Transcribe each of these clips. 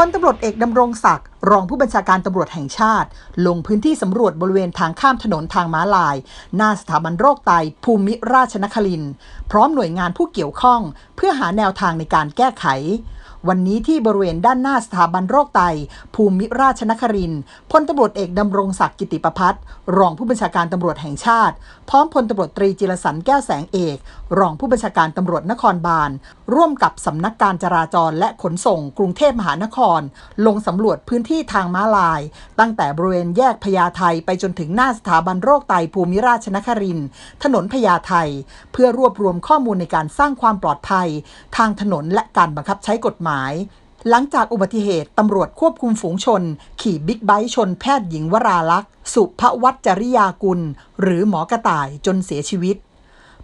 พลตำรวจเอกดำรงศักดิ์รองผู้บัญชาการตำรวจแห่งชาติ ลงพื้นที่สำรวจบริเวณทางข้ามถนนทางม้าลาย หน้าสถาบันโรคไต ภูมิราชนคริน พร้อมหน่วยงานผู้เกี่ยวข้อง เพื่อหาแนวทางในการแก้ไข วันนี้ที่บริเวณด้านหน้าสถาบันโรคไต ภูมิราชนครินพลตำรวจเอกดำรงศักดิ์กิติประพัฒน์รองผู้บัญชาการตำรวจแห่งชาติ พร้อมพลตำรวจตรีจิรสันแก้วแสงเอก รองผู้บัญชาการตำรวจนครบาล ร่วมกับสำนักการจราจรและขนส่ง กรุงเทพมหานคร ลงสำรวจพื้นที่ทางม้าลาย ตั้งแต่บริเวณแยกพญาไทไปจนถึงหน้าสถาบันโรคไตภูมิราชนครินถนนพญาไทเพื่อรวบรวมข้อมูลในการสร้างความปลอดภัย ทางถนนและการบังคับใช้กฎหมายหลังจากอุบัติเหตุตำรวจควบคุมฝูงชน ขี่บิ๊กไบค์ชนแพทย์หญิงวราลักษ์ สุภวัจริยากุล หรือหมอกระต่ายจนเสียชีวิต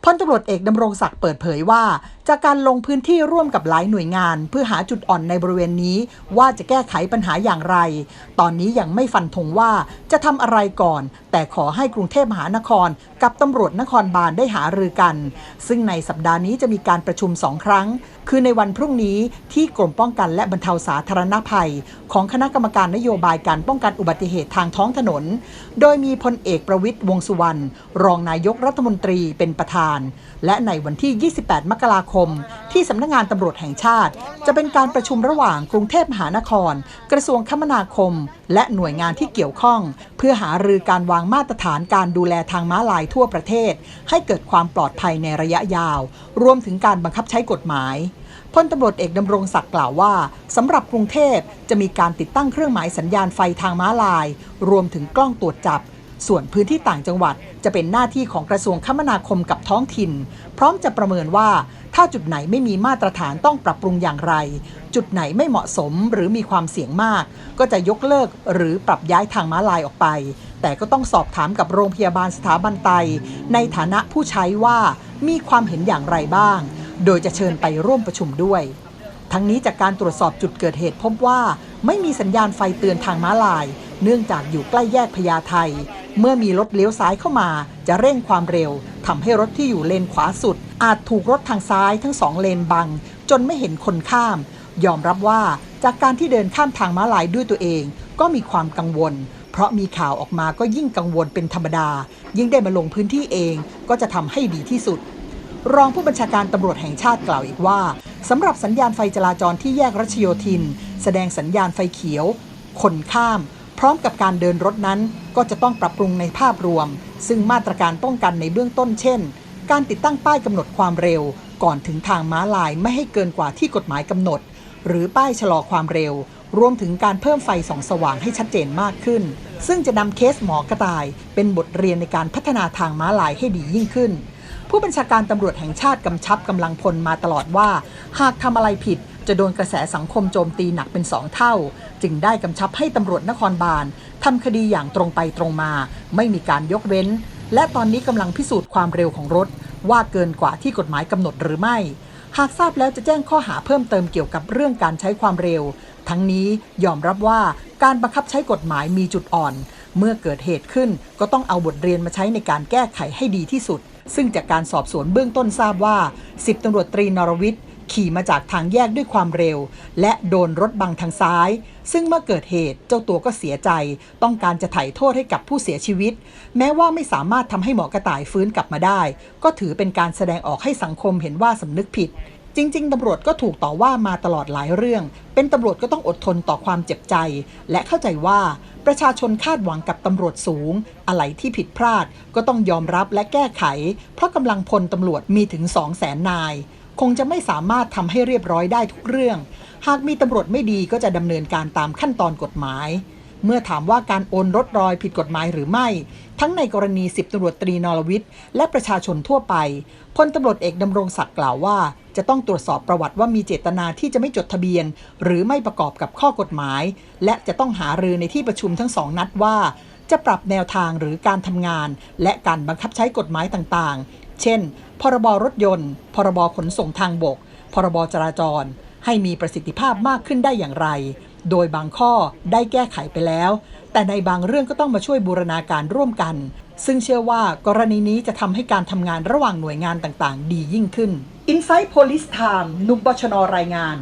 พลตำรวจเอกดำรงศักดิ์เปิดเผยว่า จากการลงพื้นที่ร่วมกับหลายหน่วยงาน เพื่อหาจุดอ่อนในบริเวณนี้ ว่าจะแก้ไขปัญหาอย่างไร ตอนนี้ยังไม่ฟันธงว่าจะทำอะไรก่อน แต่ขอให้กรุงเทพมหานคร กับตำรวจนครบาลได้หารือกัน ซึ่งในสัปดาห์นี้จะมีการประชุมสองครั้ง คือในวันพรุ่งนี้ที่กรมป้องกันและบรรเทาสาธารณภัย ของคณะกรรมการนโยบายการป้องกันอุบัติเหตุทางท้องถนน โดยมีพลเอกประวิตยวงษ์สุวรรณรองนายกรัฐมนตรีเป็นประธานและในวันที่ 28 มกราคม ที่สำนักงานตำรวจแห่งชาติ จะเป็นการประชุมระหว่างกรุงเทพมหานคร กระทรวงคมนาคม และหน่วยงานที่เกี่ยวข้อง เพื่อหารือการวางมาตรฐานการดูแลทางม้าลายทั่วประเทศ ให้เกิดความปลอดภัยในระยะยาว รวมถึงการบังคับใช้กฎหมายพลตำรวจเอกดำรงศักดิ์กล่าวว่าสำหรับกรุงเทพจะมีการติดตั้งเครื่องหมายสัญญาณไฟทางม้าลาย รวมถึงกล้องตรวจจับ ส่วนพื้นที่ต่างจังหวัดจะเป็นหน้าที่ของกระทรวงคมนาคมกับท้องถิ่น พร้อมจะประเมินว่า ถ้าจุดไหนไม่มีมาตรฐานต้องปรับปรุงอย่างไร จุดไหนไม่เหมาะสมหรือมีความเสี่ยงมาก ก็จะยกเลิกหรือปรับย้ายทางม้าลายออกไป แต่ก็ต้องสอบถามกับโรงพยาบาลสถาบันไต ในฐานะผู้ใช้ว่ามีความเห็นอย่างไรบ้าง โดยจะเชิญไปร่วมประชุมด้วยทั้งนี้จากการตรวจสอบจุดเกิดเหตุพบว่า ไม่มีสัญญาณไฟเตือนทางม้าลาย เนื่องจากอยู่ใกล้แยกพญาไท เมื่อมีรถเลี้ยวซ้ายเข้ามา จะเร่งความเร็วทำให้รถที่อยู่เลนขวาสุด อาจถูกรถทางซ้ายทั้งสองเลนบัง จนไม่เห็นคนข้าม ยอมรับว่าจากการที่เดินข้ามทางม้าลายด้วยตัวเอง ก็มีความกังวล เพราะมีข่าวออกมาก็ยิ่งกังวลเป็นธรรมดา ยิ่งได้มาลงพื้นที่เองก็จะทำให้ดีที่สุด รองผู้บัญชาการตำรวจแห่งชาติกล่าวอีกว่าสำหรับสัญญาณไฟจราจรที่แยกรัชโยธิน แสดงสัญญาณไฟเขียว คนข้าม พร้อมกับการเดินรถนั้น ก็จะต้องปรับปรุงในภาพรวม ซึ่งมาตรการป้องกันในเบื้องต้นเช่น การติดตั้งป้ายกำหนดความเร็ว ก่อนถึงทางม้าลายไม่ให้เกินกว่าที่กฎหมายกำหนด หรือป้ายชะลอความเร็ว รวมถึงการเพิ่มไฟส่องสว่างให้ชัดเจนมากขึ้น ซึ่งจะนำเคสหมอกระต่าย เป็นบทเรียนในการพัฒนาทางม้าลายให้ดียิ่งขึ้น ผู้บัญชาการตำรวจแห่งชาติกำชับกำลังพลมาตลอดว่า หากทำอะไรผิด จะโดนกระแสสังคมโจมตีหนักเป็นสองเท่า จึงได้กำชับให้ตำรวจนครบาลทำคดีอย่างตรงไปตรงมา ไม่มีการยกเว้น และตอนนี้กำลังพิสูจน์ความเร็วของรถ ว่าเกินกว่าที่กฎหมายกำหนดหรือไม่ หากทราบแล้วจะแจ้งข้อหาเพิ่มเติมเกี่ยวกับเรื่องการใช้ความเร็ว ทั้งนี้ยอมรับว่าการบังคับใช้กฎหมายมีจุดอ่อน เมื่อเกิดเหตุขึ้นก็ต้องเอาบทเรียนมาใช้ในการแก้ไขให้ดีที่สุด ซึ่งจากการสอบสวนเบื้องต้นทราบว่า 10ตำรวจตรีนรวิทย์ ขี่มาจากทางแยกด้วยความเร็ว และโดนรถบังทางซ้าย ซึ่งเมื่อเกิดเหตุเจ้าตัวก็เสียใจ ต้องการจะไถ่โทษให้กับผู้เสียชีวิต แม้ว่าไม่สามารถทำให้หมอกระต่ายฟื้นกลับมาได้ ก็ถือเป็นการแสดงออกให้สังคมเห็นว่าสำนึกผิดจริง ๆ ตำรวจก็ถูกต่อว่ามาตลอดหลายเรื่อง เป็นตำรวจก็ต้องอดทนต่อความเจ็บใจ และเข้าใจว่าประชาชนคาดหวังกับตำรวจสูง อะไรที่ผิดพลาดก็ต้องยอมรับและแก้ไข เพราะกำลังพลตำรวจมีถึง 2 0 0แสนนาย คงจะไม่สามารถทำให้เรียบร้อยได้ทุกเรื่อง หากมีตำรวจไม่ดีก็จะดำเนินการตามขั้นตอนกฎหมาย เมื่อถามว่าการโอนรถรอยผิดกฎหมายหรือไม่ ทั้งในกรณีสิบตำรวจตรีนรวิทย์และประชาชนทั่วไปพลตำรวจเอกดำรงศักดิ์กล่าวว่า จะต้องตรวจสอบประวัติว่ามีเจตนาที่จะไม่จดทะเบียน หรือไม่ประกอบกับข้อกฎหมาย และจะต้องหารือในที่ประชุมทั้งสองนัดว่าจะปรับแนวทางหรือการทำงาน และการบังคับใช้กฎหมายต่าง เช่น พรบรถยนต์ พรบขนส่งทางบก พรบจราจร ให้มีประสิทธิภาพมากขึ้นได้อย่างไร โดยบางข้อได้แก้ไขไปแล้ว แต่ในบางเรื่องก็ต้องมาช่วยบูรณาการร่วมกัน ซึ่งเชื่อว่ากรณีนี้จะทำให้การทำงานระหว่างหน่วยงานต่างๆ ดียิ่งขึ้น i n s i ซต์ Police Time นุกบชนรายงาน